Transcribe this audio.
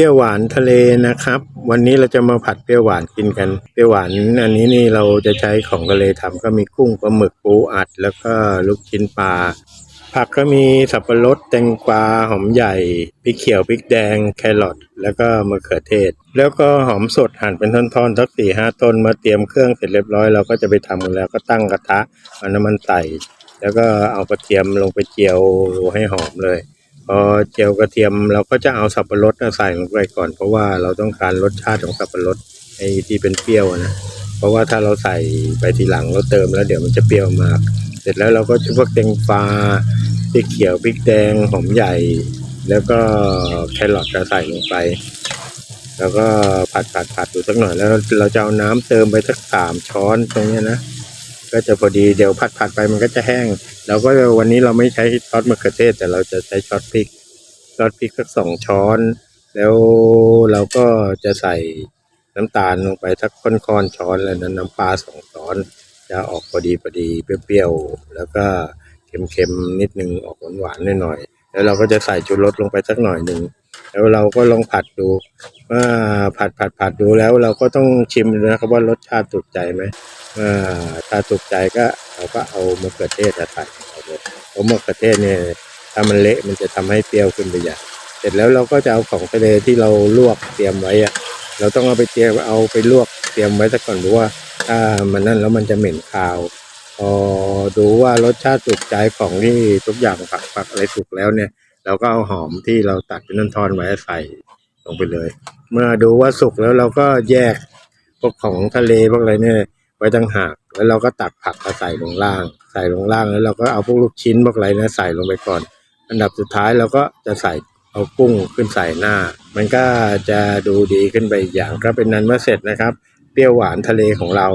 เปรี้ยวหวานทะเลนะครับ วันนี้เราจะมาผัดเปรี้ยวหวานกินกันเปรี้ยวหวานอันนี้นี่เราจะใช้ของทะเลทำก็มีกุ้งปลาหมึกปูอัด แล้วก็ลูกชิ้นปลาผักก็มีสับปะรดแตงกวาหอมใหญ่พริกเขียวพริกแดงแครอทแล้วก็มะเขือเทศ แล้วก็หอมสดหั่นเป็นท่อนๆสักสี่ห้าต้นมาเตรียมเครื่องเสร็จเรียบร้อยเราก็จะไปทำกันแล้วก็ตั้งกระทะเอาน้ำมันใส่แล้วก็เอากระเทียมลงไปเจียวให้หอมเลย อเจียวกระเทียมเราก็จะเอาสับปะรดน่ะใส่ลงไปก่อน เพราะว่าเราต้องการรสชาติของสับปะรดไอ้ที่เป็นเปรี้ยวอะนะเพราะว่าถ้าเราใส่ไปทีหลังเราเติมแล้วเดี๋ยวมันจะเปรี้ยวมาก เสร็จแล้วเราก็ชุบพวกแตงฟ้าพริกเขียวพริกแดงหอมใหญ่ แล้วก็แครอทจะใส่ลงไป แล้วก็ผัดผัดผัดดูสักหน่อยแล้วเราจะเอาน้ำเติมไปสักสามช้อนตรงนี้นะ ก็จะพอดีเดี๋ยวผัดผัดไปมันก็จะแห้งเราก็วันนี้เราไม่ใช้ซอสมะเขือเทศ แต่เราจะใช้ซอสพริกซอสพริกสักสองช้อน แล้วเราก็จะใส่น้ำตาลลงไปสักค่อนๆช้อนแล้วนั้นน้ำปลาสองช้อน จะออกพอดีพอดีเปรี้ยวๆแล้วก็เค็มๆนิดนึงออกหวานๆหน่อยๆแล้วเราก็จะใส่ชูรสลงไปสักหน่อยหนึ่ง แล้วเราก็ลองผัดดูว่าผัดผัดผัดดูแล้วเราก็ต้องชิมดูนะครับว่ารสชาติถูกใจไหมอ่าถ้าถูกใจก็เราก็เอามะเขือเทศใส่เข้าไปเพราะมะเขือเทศเนี่ยถ้ามันเละมันจะทำให้เปรี้ยวขึ้นไปใหญ่เสร็จแล้วเราก็จะเอาของทะเลที่เราลวกเตรียมไว้อะเราต้องเอาไปเตรียมเอาไปลวกเตรียมไว้ซะก่อนเพราะว่าถ้ามันนั่นแล้วมันจะเหม็นคาวพอดูว่ารสชาติถูกใจของที่ทุกอย่างผักผักอะไรสุกแล้วเนี่ย เราก็เอาหอมที่เราตัดเป็นท่อนๆไว้ใส่ลงไปเลย เมื่อดูว่าสุกแล้วเราก็แยกพวกของทะเลพวกอะไรเนี่ยไว้ต่างหากแล้วเราก็ตักผักมาใส่ลงล่าง ใส่ลงล่างแล้วเราก็เอาพวกลูกชิ้นพวกอะไรนะใส่ลงไปก่อน อันดับสุดท้ายเราก็จะใส่เอากุ้งขึ้นใส่หน้า มันก็จะดูดีขึ้นไปอีกอย่างก็เป็นนั้นว่าเสร็จนะครับ เปรี้ยวหวานทะเลของเรา